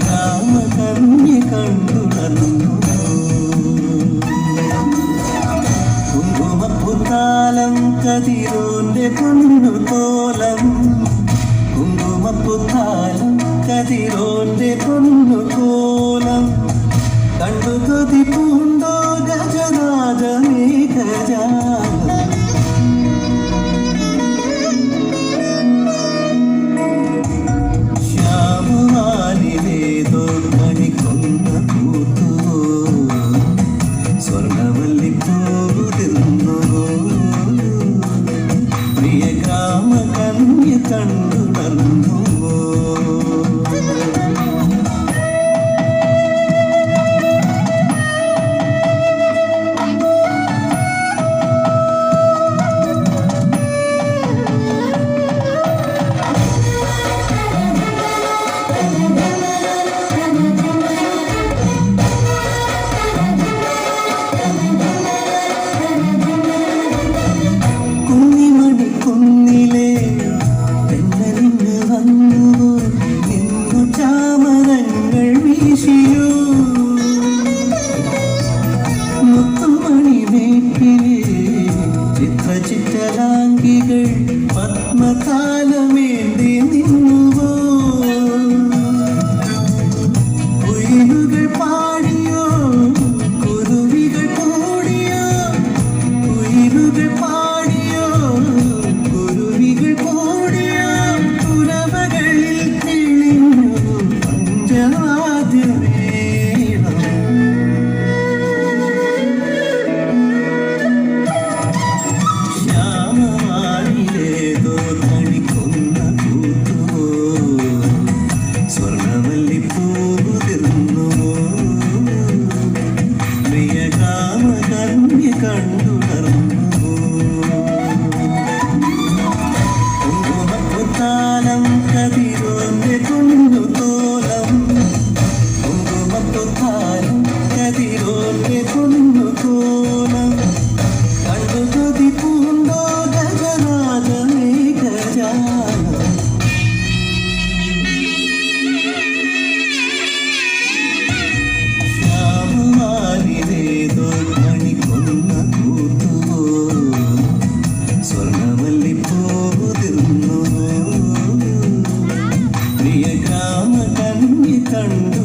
ಕಾಮ ಕನ್ಯೆ ಕಂಡು ನನ್ನು కుంకుమ పుతాలం కదిరోండే పొన్ను కోలం కుంకుమ పుతాలం కదిరోండే పొన్ను కోలం కండు కొది పూండో గజనాజమే to you. പൂവുതിർന്നു പ്രിയ കാമകന്യ കണ്ടു turn